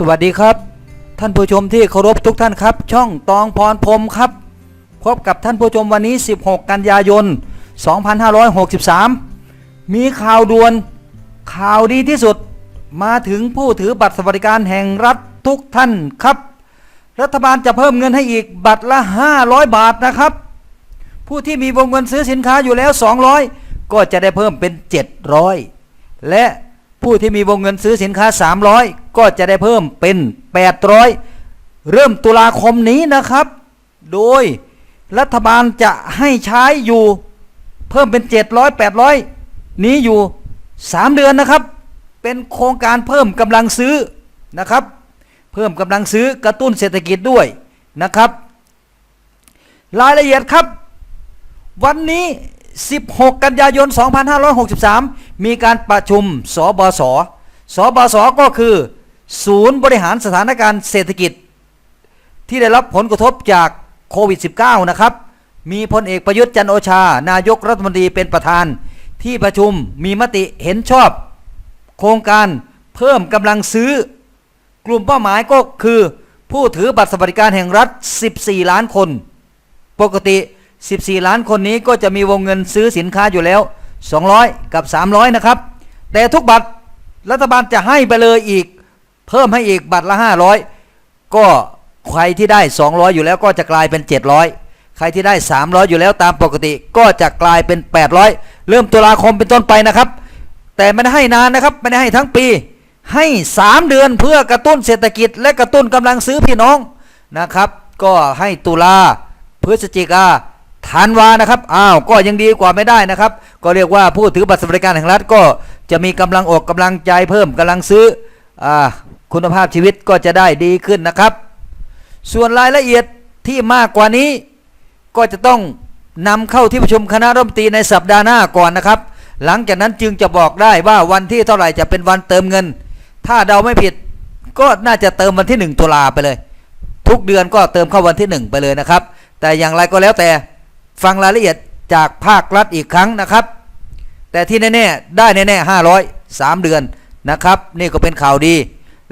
สวัสดีครับ ท่านผู้ชมที่เคารพทุกท่านครับ ช่องตองพรพรมครับ พบกับท่านผู้ชมวันนี้ 16 กันยายน 2563 มีข่าวด่วนข่าวดีที่สุดมาถึงผู้ถือบัตรสวัสดิการแห่งรัฐทุกท่านครับ รัฐบาลจะเพิ่มเงินให้อีกบัตรละ 500 บาทนะครับ ผู้ที่มีวงเงินซื้อสินค้าอยู่แล้ว 200 ก็จะได้เพิ่มเป็น 700 และ ผู้ที่มีวงเงินซื้อสินค้า 300 ก็จะได้เพิ่มเป็น 800 เริ่มตุลาคมนี้นะครับ โดยรัฐบาลจะให้ใช้อยู่เพิ่มเป็น 700 800 นี้อยู่ 3 เดือนนะครับ เป็นโครงการเพิ่มกำลังซื้อนะครับ เพิ่มกำลังซื้อกระตุ้นเศรษฐกิจด้วยนะครับ รายละเอียดครับ วันนี้ 16 กันยายน 2563 มีการประชุมสบส สบส ก็คือ ศูนย์บริหารสถานการณ์เศรษฐกิจ ที่ได้รับผลกระทบจากโควิด -19 นะครับ มีพลเอกประยุทธ์จันโอชา นายกรัฐมนตรีเป็นประธาน ที่ประชุมมีมติเห็นชอบ โครงการเพิ่มกำลังซื้อ กลุ่มเป้าหมายก็คือ ผู้ถือบัตรสวัสดิการแห่งรัฐ 14 ล้านคน ปกติ 14 ล้านคนนี้ก็จะมีวงเงินซื้อสินค้าอยู่แล้ว 200 กับ 300 นะครับ แต่ทุกบัตรรัฐบาลจะให้ไปเลยอีก เพิ่มให้อีกบัตรละ 500 ก็ใครที่ได้ 200 อยู่แล้วก็จะกลายเป็น 700 ใครที่ได้ 300 อยู่แล้วตามปกติ ก็จะกลายเป็น 800 เริ่มตุลาคมเป็นต้นไปนะครับ แต่ไม่ได้ให้นานนะครับไม่ได้ให้ทั้งปี ให้ 3 เดือนเพื่อกระตุ้นเศรษฐกิจ และกระตุ้นกำลังซื้อพี่น้องนะครับ ก็ให้ตุลาพฤศจิกา ธันวานะครับ อ้าว ก็ยังดีกว่าไม่ได้นะครับ ก็เรียกว่าผู้ถือบัตรสวัสดิการแห่งรัฐก็จะมีกำลังอกกำลังใจเพิ่มกำลังซื้ออคุณภาพชีวิตก็จะได้ดีขึ้นนะครับ ส่วนรายละเอียดที่มากกว่านี้ก็จะต้องนำเข้าที่ประชุมคณะรัฐมนตรีในสัปดาห์หน้าก่อนนะครับ หลังจากนั้นจึงจะบอกได้ว่าวันที่เท่าไหร่จะเป็นวันเติมเงิน ถ้าเดาไม่ผิด ก็น่าจะเติมวันที่ 1 ตุลาไปเลย ทุกเดือนก็เติมเข้าวันที่ 1 ไปเลยนะครับ แต่อย่างไรก็แล้วแต่ ฟังรายละเอียดจากภาครัฐอีกครั้งนะครับ แต่ที่แน่ๆได้แน่ๆห้าร้อยสามเดือนนะครับ นี่ก็เป็นข่าวดี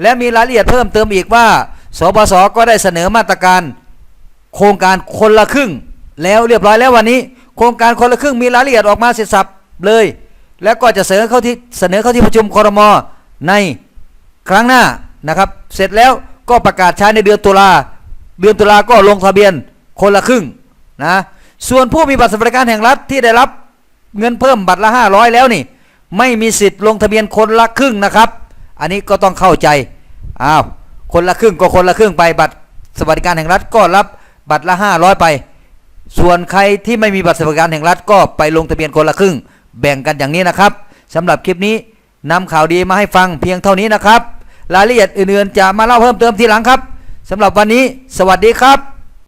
และมีรายละเอียดเพิ่มเติมอีกว่าสบสก็ได้เสนอมาตรการ โครงการคนละครึ่ง แล้วเรียบร้อยแล้ววันนี้ โครงการคนละครึ่งมีรายละเอียดออกมาเสร็จสับเลย แล้วก็จะเสนอเข้าที่เสนอเข้าที่ประชุมครมในครั้งหน้านะครับ เสร็จแล้วก็ประกาศใช้ในเดือนตุลาเดือนตุลาก็ลงทะเบียนคนละครึ่งนะ ส่วนผู้มีบัตรสวัสดิการแห่งรัฐที่ได้รับเงินเพิ่มบัตรละ 500 แล้วนี่ ไม่มีสิทธิ์ลงทะเบียนคนละครึ่งนะครับ อันนี้ก็ต้องเข้าใจอ้าวคนละครึ่งก็คนละครึ่งไปบัตรสวัสดิการแห่งรัฐก็รับบัตรละ 500 ไป ส่วนใครที่ไม่มีบัตรสวัสดิการแห่งรัฐก็ไปลงทะเบียนคนละครึ่ง แบ่งกันอย่างนี้นะครับสำหรับคลิปนี้นำข่าวดีมาให้ฟังเพียงเท่านี้นะครับ รายละเอียดอื่นๆ จะมาเล่าเพิ่มเติมทีหลังครับสำหรับวันนี้ สวัสดีครับ